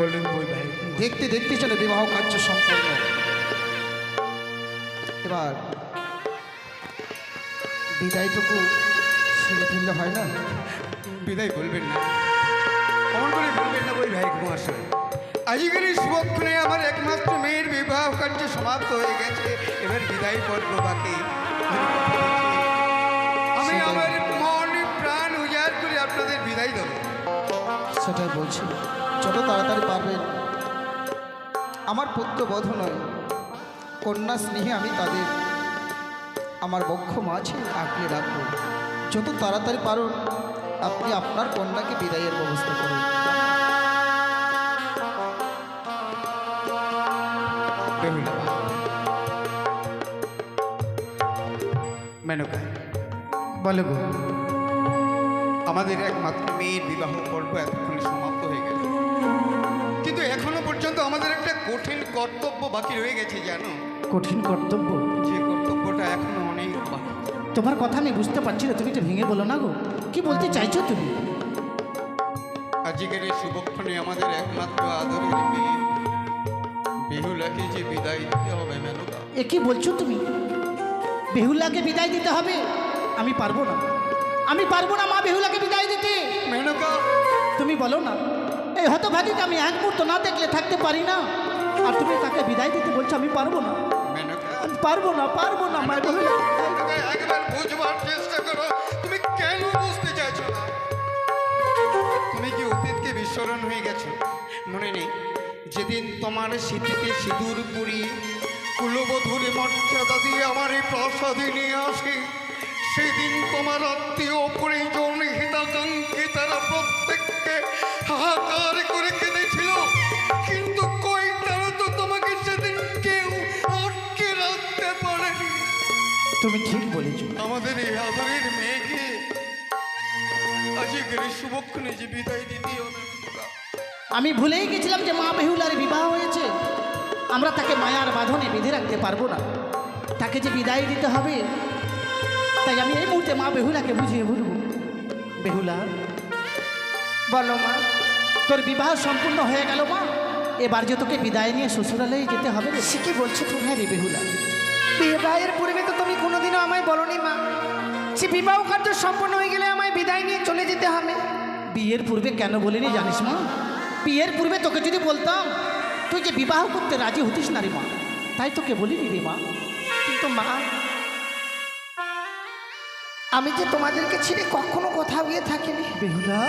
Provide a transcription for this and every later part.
বই ভাই দেখতে দেখতে চলে বিবাহ কার্য সম্পন্ন। এবার বিদায়টুকু সেরে ফেললে হয় না? বিদায় বলবেন না। অমন করে বলবেন না বই ভাই মহাশয়। আজকের এই শুভক্ষণে আমার একমাত্র মেয়ের বিবাহ কার্য সমাপ্ত হয়ে গেছে। এবার বিদায় পর্ব বাকি। আমি আমার মন প্রাণ উজাড় করে আপনাদের বিদায় দেবো। সেটাই বলছি। যত তাড়াতাড়ি পারবেন আমার পুত্রবধ নয়, কন্যা স্নেহে আমি তাদের। আমার বক্ষ মাঝে আঁকড়ে রাখব যত তাড়াতাড়ি পারুন আপনি আপনার কন্যাকে বিদায়ের ব্যবস্থা করুন। বলে আমাদের একমাত্র মেয়ের বিবাহ পর্ব এতক্ষণে সমাপ্ত হয়ে গেল পর্যন্ত আমাদের একটা কঠিন কর্তব্য বাকি রয়ে গেছে জানো? কঠিন কর্তব্য? যে কর্তব্যটা এখনও অনেক বাকি। তোমার কথা আমি বুঝতে পারছি না তুমি এটা ভেঙে বলো না গো। কি বলতে চাইছো তুমি? আজকের এই শুভক্ষণে আমাদের একমাত্র আদরের মেয়ে। বেহুলাকে যে বিদায় দিতে হবে মেনকা। এ কি বলছো তুমি? বেহুলাকে বিদায় দিতে হবে? আমি পারব না। আমি পারব না মা বেহুলাকে বিদায় দিতে। মেনকা! তুমি বলো না। এই হতভাগীকে আমি এক মুহূর্ত না দেখলে থাকতে পারি না। আর তুমি তাকে বিদায় দিতে বলছো, আমি পারব না। পারব না পারব না তুমি কেন বুঝতে চাইছো না? তুমি কি অতীতকে বিস্মরণ হয়ে গেছো? মনে নেই। যেদিন তোমার স্মৃতিতে সিঁদুর পুরি, কুলবধূর মর্যাদা দিয়ে আমার এই প্রসাদে নিয়ে আসে, সেদিন তোমার আত্মীয় পরিজন হিতাকাঙ্ক্ষী তারা প্রত্যেককে হাহাকার করে কেঁদেছিল। কিন্তু কই তারা তো তোমাকে সেদিন কেউ আটকে রাখতে পারেনি। তুমি ঠিক বলেছ। আমাদের এই আদরের মেয়েকে আজকের শুভক্ষণে যে বিদায় দিতে আমি ভুলেই গেছিলাম যে মা বেহুলার বিবাহ হয়েছে। আমরা তাকে মায়ার বাঁধনে বেঁধে রাখতে পারব না। তাকে যে বিদায় দিতে হবে তাই আমি এই মুহূর্তে মা বেহুলাকে বুঝিয়ে বলব। বেহুলা বলো মা। তোর বিবাহ সম্পূর্ণ হয়ে গেল মা। এবার যে তোকে বিদায় নিয়ে শ্বশুরালয়ে যেতে হবে সে কি বলছো তুমি হ্যাঁ রে বেহুলা? বিবাহের পূর্বে তো তুমি কোনোদিনও আমায় বলনি মা। সে বিবাহ কার্য সম্পন্ন হয়ে গেলে আমায় বিদায় নিয়ে চলে যেতে হবে। বিয়ের পূর্বে কেন বলিনি জানিস মা? বিয়ের পূর্বে তোকে যদি বলতাম তুই যে বিবাহ করতে রাজি হতিস না রে মা। তাই তোকে বলিনি রে মা। কিন্তু মা আমি যে তোমাদেরকে ছেড়ে কখনো কোথাও গিয়ে থাকিনি। বেহুলা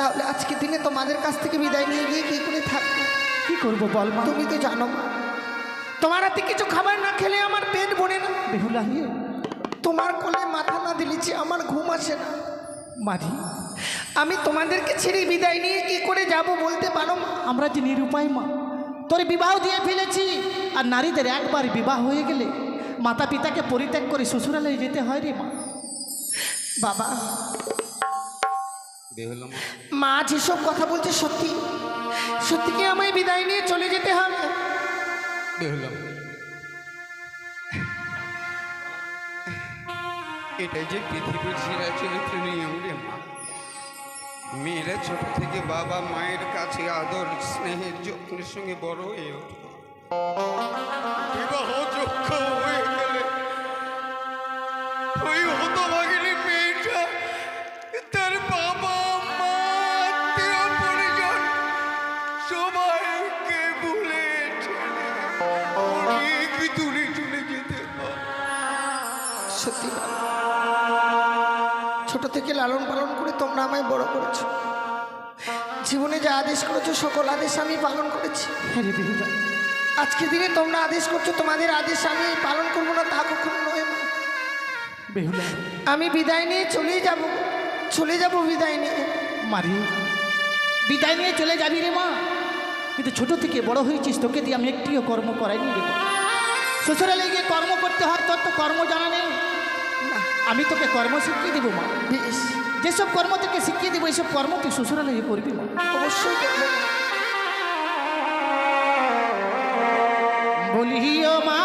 তাহলে আজকে দিনে তোমাদের কাছ থেকে বিদায় নিয়ে গিয়ে কি করে থাকব? কি করব বল মা? তুমি তো জানো। মা তোমার হাতে কিছু খাবার না খেলে আমার পেট ভরে না। বেহুলা হে তোমার কোলে মাথা না দিলেছি আমার ঘুম আসে না। মাঝি আমি তোমাদেরকে ছেড়ে বিদায় নিয়ে কি করে যাব বলতে পারো আমরা যে নিরুপায় মা তোর বিবাহ দিয়ে ফেলেছি। আর নারীদের একবার বিবাহ হয়ে গেলে মাতা পিতাকে পরিত্যাগ করে শ্বশুরালয়ে যেতে হয় রে মা। বাবা মা যেসব কথা বলছে সত্যি সত্যি কি আমায় বিদায় নিয়ে চলে যেতে হবে? এটাই যে পৃথিবীর সেরা চরিত্র নিয়ম রে মা। মেয়েরা ছোট থেকে বাবা মায়ের কাছে আদর স্নেহের যত্নের সঙ্গে বড় হয়ে ওঠে। সত্যি। ছোট থেকে লালন পালন করে তোমরা আমায় বড় করেছ। জীবনে যা আদেশ করেছ সকল আদেশ আমি পালন করেছি। হ্যাঁ আজকের দিনে তোমরা আদেশ করছ তোমাদের আদেশ আমি পালন করব না তা কখনো নয় আমি বিদায় নিয়ে চলেই যাব চলে যাব বিদায় নিয়ে। মারি বিদায় নিয়ে চলে যাবি রে মা। কিন্তু ছোট থেকে বড় হয়েছিস তোকে দিয়ে আমি একটিও কর্ম করাইনি রে মা। শ্বশুরালয়ে গিয়ে কর্ম করতে হয় তোর তো কর্ম জানা নেই। আমি তোকে কর্ম শিখিয়ে দিব মা। বেশ যেসব কর্ম তোকে শিখিয়ে দিব এইসব কর্ম তুই শ্বশুরালয়ে করবি মা। অবশ্যই। বলিও মা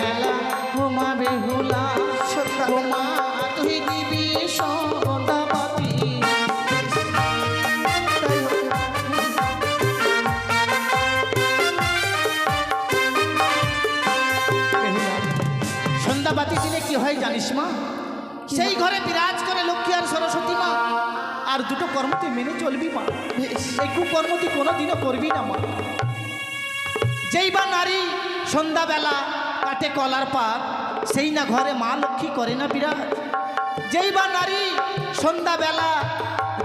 বেলা হোমা বেহুলা সন্ধ্যাবাতি সন্ধ্যাবাতি দিলে কি হয় জানিস মা? সেই ঘরে বিরাজ করে লক্ষ্মী আর সরস্বতী মা। আর দুটো কর্ম তুই মেনে চলবি মা। এই কুকর্ম তুই কোনোদিনও করবি না মা। যেই বা নারী সন্ধ্যাবেলা কাটে কলার পার সেই না ঘরে মা লক্ষ্মী করে না বিরাট যেই বা নারী সন্ধ্যাবেলা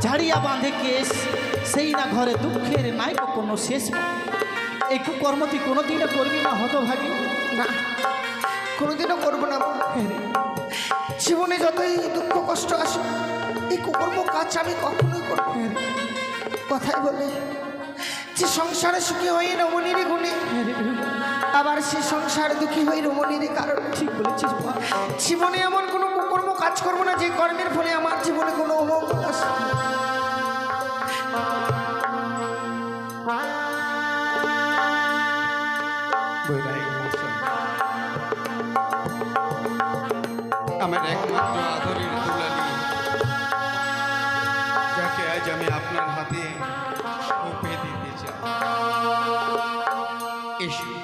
ঝাড়িয়া বাঁধে কেস সেই না ঘরে দুঃখের নাই কোনো শেষ। এই কুকর্ম তুই কোনোদিনও করবি না হতভাগী না, কোনোদিনও করব না জীবনে যতই দুঃখ কষ্ট আসে এই কুকর্ম কাজ আমি কখনোই করব। কথাই বলে, যে সংসারে সুখী হয়ে রমণীর গুণে আবার সে সংসার দুঃখী হয়ে রমণীর কারণ ঠিক বলেছিস জীবনে এমন কোনো কুকর্ম কাজ করব না, যে কর্মের ফলে আমার জীবনে কোনো আমার একমাত্র আদরের দুলালি, যাকে আজ আমি আপনার হাতে সঁপে দিতে চাই। এসো।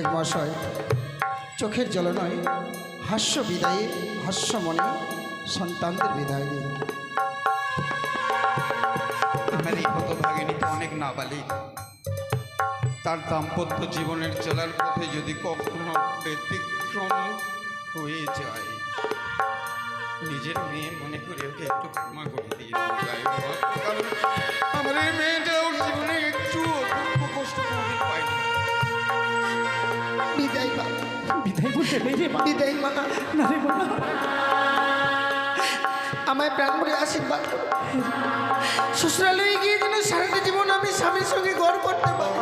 বৈবাহিক মহাশয়, চোখের জল নয়, হাস্য বিদায়ে, হাস্য মনে সন্তানদের বিদায়। হতভাগিনী তো অনেক নাবালিক। তার দাম্পত্য জীবনের চলার পথে যদি কখনো ব্যতিক্রম হয়ে যায়, নিজের মেয়ে মনে করে ওকে একটু ক্ষমা করে দিয়ে আমার জীবনে একটু কষ্ট বিদায় মা। বিদায় বলতে নেই রে মা। বিদায় মা। না রে মা। আমায় প্রাণ ভরে আশীর্বাদ করো। শ্বশুরালয়ে গিয়ে যেন সারাটা জীবন আমি স্বামীর সঙ্গে গড় করতে পারি।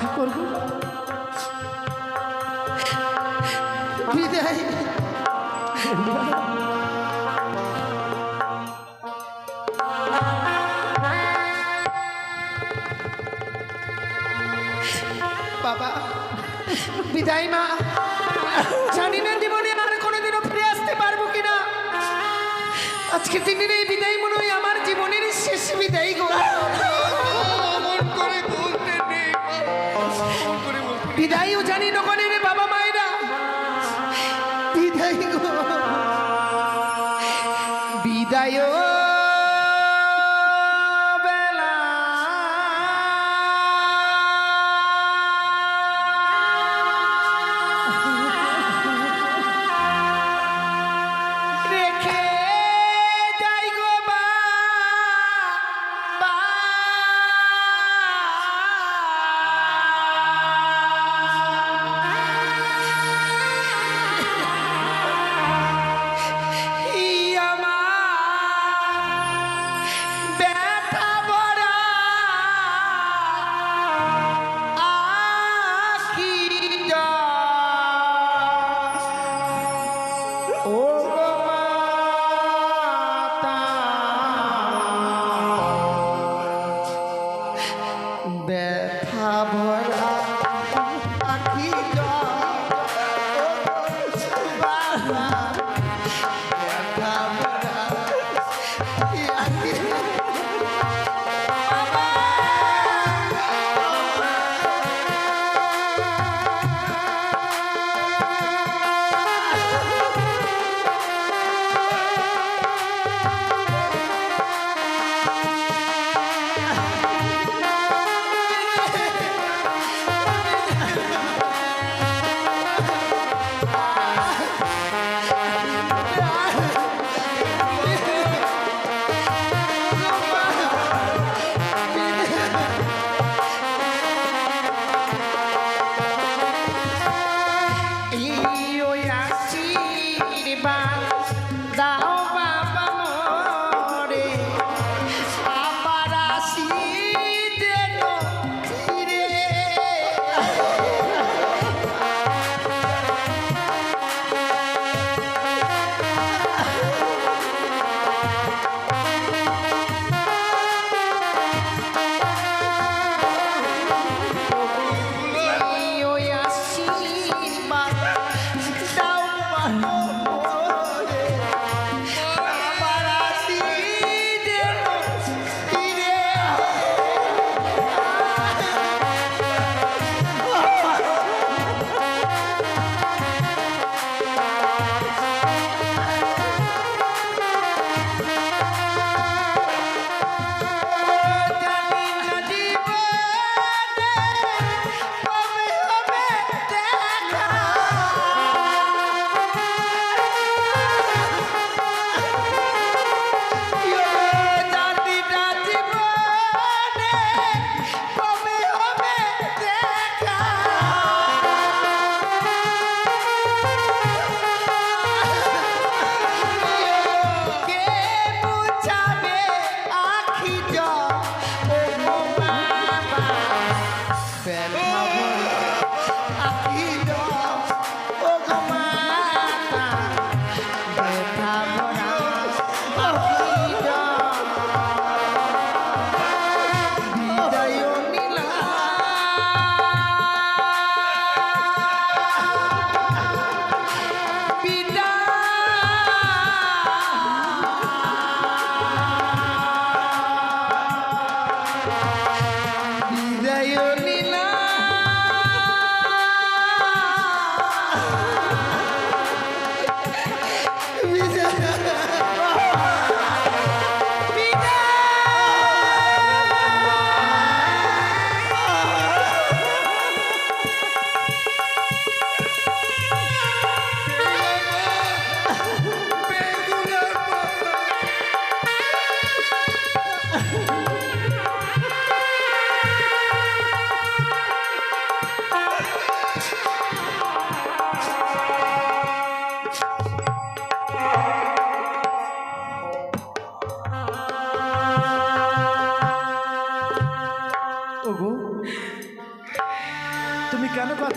তা করব। বিদায় মা জানি না জীবনে আর কোনোদিনও ফিরে আসতে পারব কিনা। আজকে দিনের Bye.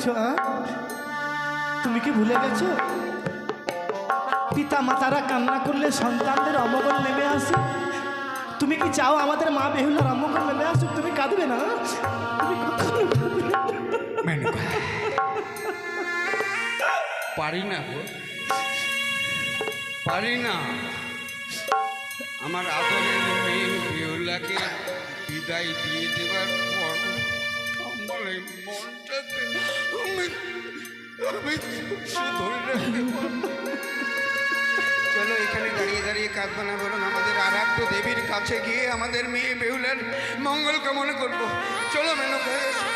কাঁদছো হ্যাঁ? তুমি কি ভুলে গেছো? পিতা মাতারা কান্না করলে সন্তানদের অমঙ্গল নেমে আসে। তুমি কি চাও আমাদের মা বেহুলার অমঙ্গল নেমে আসুক? তুমি কাঁদবে না তুমি না। মেনকা পারি না পারি না। আমার আদরের মেয়ে বিউলাকে বিদায় দিয়ে দেবার পর চলো এখানে দাঁড়িয়ে দাঁড়িয়ে কাজ না বলুন আমাদের আর দেবীর কাছে গিয়ে আমাদের মেয়ে বেহুলার মঙ্গল কামনা করব। চলো মেনকা।